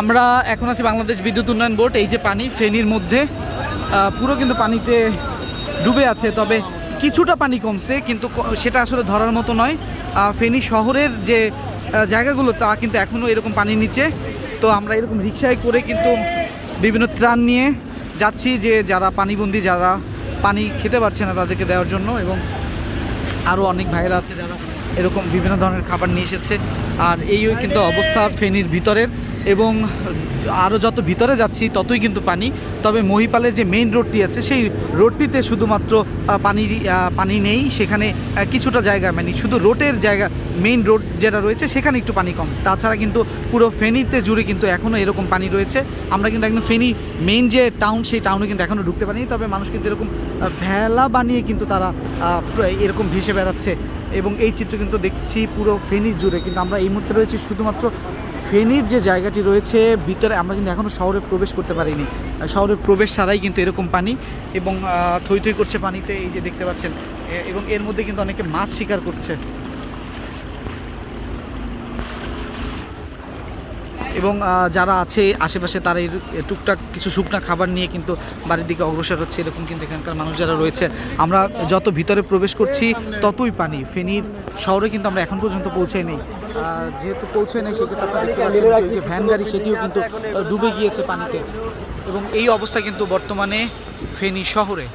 আমরা এখন আছি বাংলাদেশ বিদ্যুৎ উন্নয়ন বোর্ড, এই যে পানি, ফেনীর মধ্যে পুরো কিন্তু পানিতে ডুবে আছে, তবে কিছুটা পানি কমছে, কিন্তু সেটা আসলে ধরার মতো নয়। ফেনী শহরের যে জায়গাগুলো, তা কিন্তু এখনও এরকম পানির নিচে। তো আমরা এরকম রিক্সায় করে কিন্তু বিভিন্ন ত্রাণ নিয়ে যাচ্ছি যে, যারা পানিবন্দি, যারা পানি খেতে পারছে না তাদেরকে দেওয়ার জন্য এবং আরও অনেক ভাইরা আছে যারা এরকম বিভিন্ন ধরনের খাবার নিয়ে এসেছে। আর এই কিন্তু অবস্থা ফেনীর ভিতরের। এবং আরও যত ভিতরে যাচ্ছি ততই কিন্তু পানি। তবে মহিপালের যে মেইন রোডটি আছে, সেই রোডটিতে শুধুমাত্র পানি পানি নেই। সেখানে কিছুটা জায়গা মানে শুধু রোডের জায়গা মেইন রোড যেটা রয়েছে, সেখানে একটু পানি কম। তাছাড়া কিন্তু পুরো ফেনীতে জুড়ে কিন্তু এখনও এরকম পানি রয়েছে। আমরা কিন্তু একদম ফেনী মেইন যে টাউন সেই টাউনে কিন্তু এখনও ঢুকতে পারিনি। তবে মানুষ কিন্তু এরকম ভেলা বানিয়ে কিন্তু তারা এরকম ভেসে বেড়াচ্ছে। এবং এই চিত্র কিন্তু দেখছি পুরো ফেনী জুড়ে। কিন্তু আমরা এই মুহূর্তে রয়েছি শুধুমাত্র ফেনীর যে জায়গাটি রয়েছে, ভিতরে আমরা কিন্তু এখনও শহরে প্রবেশ করতে পারিনি। শহরের শহরে প্রবেশ ছাড়াই কিন্তু এরকম পানি এবং থই থই করছে পানিতে এই যে দেখতে পাচ্ছেন এবং এর মধ্যে কিন্তু অনেকে মাছ শিকার করছে। এবং যারা আছে আশেপাশে তারা টুকটাক কিছু শুকনা খাবার নিয়ে কিন্তু বাড়ির দিকে অগ্রসর হচ্ছে, এরকম কিন্তু এখানকার মানুষ যারা রয়েছে। আমরা যত ভিতরে প্রবেশ করছি, ততই পানি। ফেনীর শহরে কিন্তু আমরা এখন পর্যন্ত পৌঁছাই নেই। যেহেতু পৌঁছায় নেই, সেক্ষেত্রে আপনারা দেখতে পাচ্ছেন যে ভ্যান গাড়ি, সেটিও কিন্তু ডুবে গিয়েছে পানিতে। এবং এই অবস্থা কিন্তু বর্তমানে ফেনী শহরে।